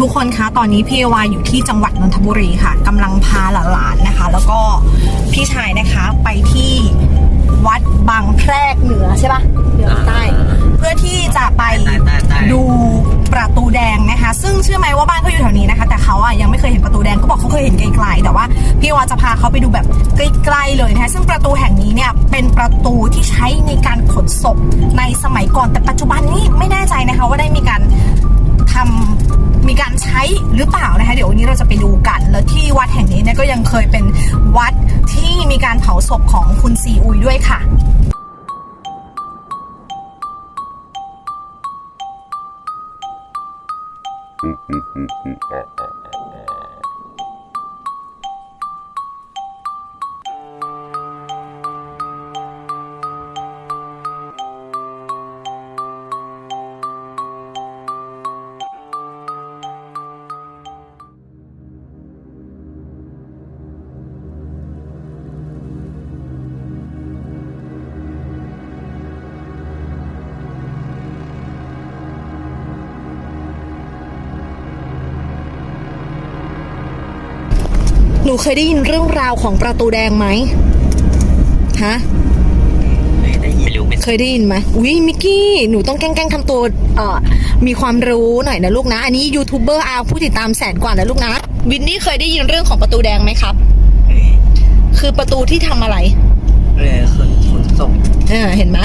ทุกคนคะตอนนี้พี่เอวาอยู่ที่จังหวัดนนทบุรีค่ะกำลังพาหลานๆนะคะ แล้วก็พี่ชายนะคะไปที่วัดบางแพรกเหนือใช่ปะเหนือใต้ เพื่อที่จะไปใต้ใต้ใต้ดูประตูแดงนะคะ ซึ่งเชื่อไหมว่าบ้านเขาอยู่แถวนี้นะคะ แต่เขาอะยังไม่เคยเห็นประตูแดงเขาบอกเขาเคยเห็นไกลๆแต่ว่าพี่เอวาจะพาเขาไปดูแบบใกล้ๆเลยนะคะซึ่งประตูแห่งนี้เนี่ยเป็นประตูที่ใช้ในการขนศพในสมัยก่อนแต่ปัจจุบันนี้ไม่แน่ใจนะคะว่าได้มีการ ทำมีการใช้หรือเปล่านะคะ เดี๋ยววันนี้เราจะไปดูกัน แล้วที่วัดแห่งนี้เนี่ยก็ยังเคยเป็นวัดที่มีการเผาศพของคุณซีอุยด้วยค่ะ หนูเคยได้ยินเรื่องราวของประตูแดงไหมฮะไม่ได้ยินไม่รู้ไม่เคยได้ยินไหมอุ้ยมิกกี้ หนูต้องแกล้งๆทำตัวเอ่อมีความรู้หน่อยนะลูกนะ อันนี้ยูทูบเบอร์อาผู้ติดตามแสนกว่านะลูกนะ วินนี่เคยได้ยินเรื่องของประตูแดงไหมครับ คือประตูที่ทำอะไรเลยคนขนส่งเออเห็นไหม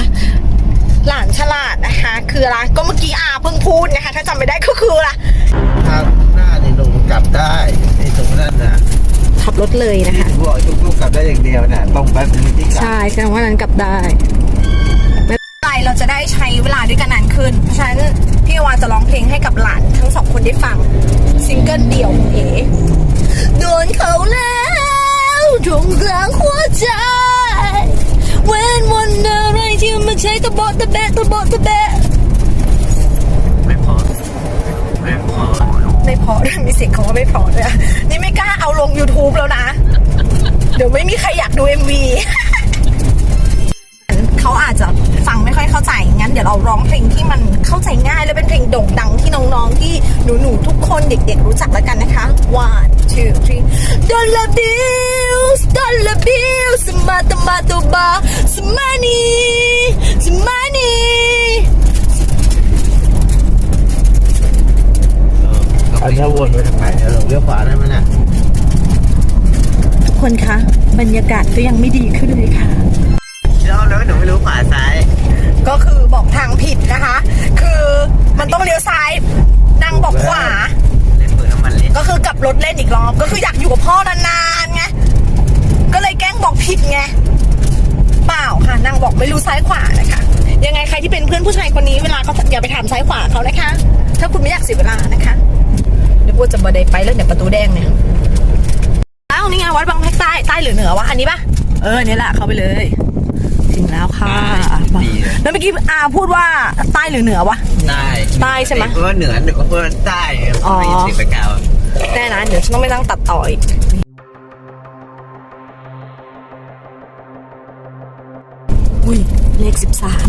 หลานฉลาดนะคะ คืออะไร ก็เมื่อกี้อาเพิ่งพูดนะคะ ถ้าจำไม่ได้ก็คืออะไรทางหน้าในลงกลับได้ไอ้ตรงนั้นน่ะ ขับร ถเลยนะที่คะถึงบอกทุกลูกกลับได้อย่างเดียวน่ะตรงไปเป็นที่กลับใช่แสดงว่านั้นกลับได้ไม่เป็นไรเราจะได้ใช้เวลาด้วยกันนานขึ้น เพราะฉะนั้นพี่วาจะร้องเพลงให้กับหลานทั้งสองคนได้ฟังซิงเกิลเดี่ยวของเอ๋โดนเขาแล้วตรงกลางหัวใจเว้นวันอะไรที่มันใช้ตะโบะตะเบะตะโบะตะเบะ ไม่พอด้วยมีเสียงคำว่าไม่พอด้วยนี่ไม่กล้าเอาลง YouTube แล้วนะ เดี๋ยวไม่มีใครอยากดู MV เขาอาจจะฟังไม่ค่อยเข้าใจ งั้นเดี๋ยวเราร้องเพลงที่มันเข้าใจง่ายและเป็นเพลงโด่งดังที่น้องๆ ที่หนูๆ ทุกคนเด็กๆ รู้จักแล้วกันนะคะ one two three dollar bills dollar bills สมาตมาตบาสมานีสมานี อันนี้วนไปทางไหนเนี่ยเราเลี้ยวขวาได้ไหมน่ะทุกคนคะบรรยากาศก็ยังไม่ดีขึ้นเลยค่ะแล้วแล้วหนูไม่รู้ขวาซ้าย ก็คือบอกทางผิดนะคะ คือมันต้องเลี้ยวซ้ายนางบอกขวา เล่นปืนน้ำมันเล่นก็คือกลับรถเล่นอีกรอบก็คืออยากอยู่กับพ่อนานๆไงก็เลยแกล้งบอกผิดไงเปล่าค่ะนางบอกไม่รู้ซ้ายขวานะคะ ยังไงใครที่เป็นเพื่อนผู้ชายคนนี้เวลาเขาอย่าไปถามซ้ายขวาเขานะคะ ถ้าคุณไม่อยากเสียเวลานะคะเดี๋ย วพูดจะบันไดไปแล้วเดี๋ยวประตูแดงเนี่ยอ้าวนี่ไงวัดบางแพรกใต้ใต้หรือเหนือวะอันนี้ปะเออนี่แหละเข้าไปเลย ถึงแล้วค่ะดีเลยแล้วเมื่อกี้อาพูดว่าใต้หรือเหนือวะใต้ใต้ใช่ไหมเพราะว่าเหนือหนูก็พูดว่าใต้อ๋อไม่ยินเสียงไปกล่าวแน่นะเดี๋ยวฉันต้องไปนั่งตัดต่ออีกอุ้ยเลขสิบสาม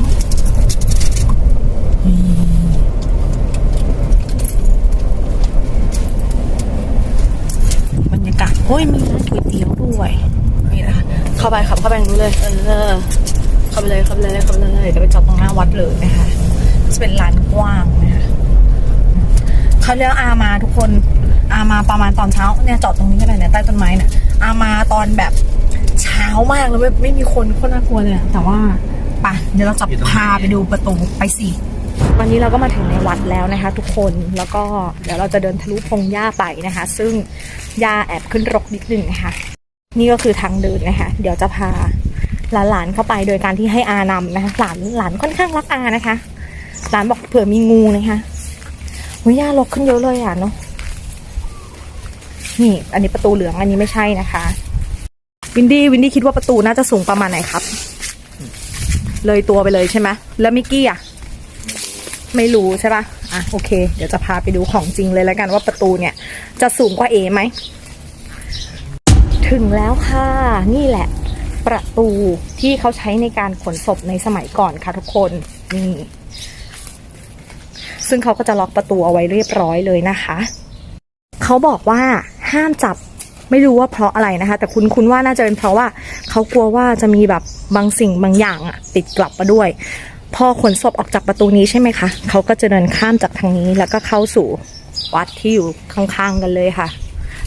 บรรยากาศโอ้ยมีร้านก๋วยเตี๋ยวด้วยนี่นะคะเข้าไปครับเข้าไปรู้เลยเออเข้าไปเลยเข้าไปเลยเข้าไปเลยเดี๋ยวไปจอดตรงหน้าวัดเลยนะคะจะเป็นลานกว้างนะคะเขาเรียกอามาทุกคนอามาประมาณตอนเช้าเนี่ยจอดตรงนี้ก็ได้เนี่ยใต้ต้นไม้เนี่ยอามาตอนแบบเช้ามากแล้วไม่ไม่มีคนโคตรน่ากลัวเลยอะแต่ว่าไปะเดี๋ยวเราจะพาไปดูประตูไปสิ วันนี้เราก็มาถึงในวัดแล้วนะคะ ทุกคนแล้วก็เดี๋ยวเราจะเดินทะลุพงหญ้าไปนะคะ ซึ่งหญ้าแอบขึ้นรกนิดนึงนะคะ นี่ก็คือทางเดินนะคะ เดี๋ยวจะพาหลานๆเข้าไปโดยการที่ให้อานำนะคะ หลานหลานค่อนข้างรักอานะคะ หลานบอกเผื่อมีงูนะคะวิยาลกขึ้นเยอะเลยอะเนาะนี่ อันนี้ประตูเหลืองอันนี้ไม่ใช่นะคะ วินดี้วินดี้คิดว่าประตูน่าจะสูงประมาณไหนครับ เลยตัวไปเลยใช่ไหมแล้วมิกกี้อะ ไม่รู้ใช่ปะอะโอเค เดี๋ยวจะพาไปดูของจริงเลยแล้วกันว่าประตูเนี่ย จะสูงกว่าเอไหม ถึงแล้วค่ะ นี่แหละ ประตูที่เขาใช้ในการขนศพในสมัยก่อนค่ะทุกคน นี่ ซึ่งเขาก็จะล็อกประตูเอาไว้เรียบร้อยเลยนะคะ เขาบอกว่าห้ามจับไม่รู้ว่าเพราะอะไรนะคะ แต่คุณคุณว่าน่าจะเป็นเพราะว่าเขากลัวว่าจะมีแบบบางสิ่งบางอย่างอะติดกลับมาด้วย พอขนศพออกจากประตูนี้ใช่ไหมคะเขาก็จะเดินข้ามจากทางนี้แล้วก็เข้าสู่วัดที่อยู่ข้างๆกันเลยค่ะ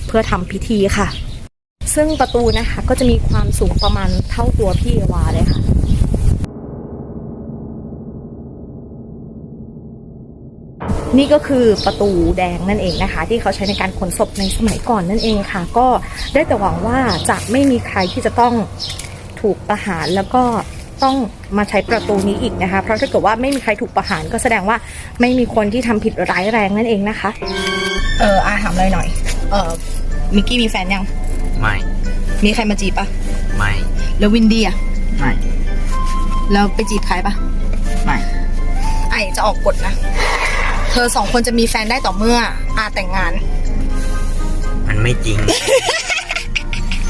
เพื่อทำพิธีค่ะ ซึ่งประตูนะคะก็จะมีความสูงประมาณเท่าตัวพี่วาเลยค่ะนี่ก็คือประตูแดงนั่นเองนะคะ ที่เขาใช้ในการขนศพในสมัยก่อนนั่นเองค่ะ ก็ได้แต่หวังว่าจะไม่มีใครที่จะต้องถูกประหารแล้วก็ ต้องมาใช้ประตูนี้อีกนะคะ เพราะถ้าเกิดว่าไม่มีใครถูกประหารก็แสดงว่าไม่มีคนที่ทำผิดร้ายแรงนั่นเองนะคะ เอออาถามเลยหน่อย เออมิกกี้มีแฟนยัง ไม่ มีใครมาจีบปะไม่ แล้ววินดี้อะไม่ แล้วไปจีบใครปะไม่ ไอจะออกกฎนะ เธอสองคนจะมีแฟนได้ต่อเมื่ออาแต่งงาน มันไม่จริง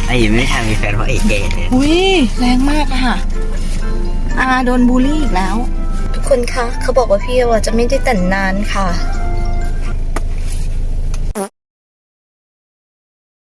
ไอ้ไม่ทางมีแฟนเพราะไอ้เกย์เนี่ยอุ้ยแรงมากอะค่ะ อาโดนบูลลี่อีกแล้ว ทุกคนคะเขาบอกว่าพี่ว่าจะไม่ได้แต่งนานค่ะ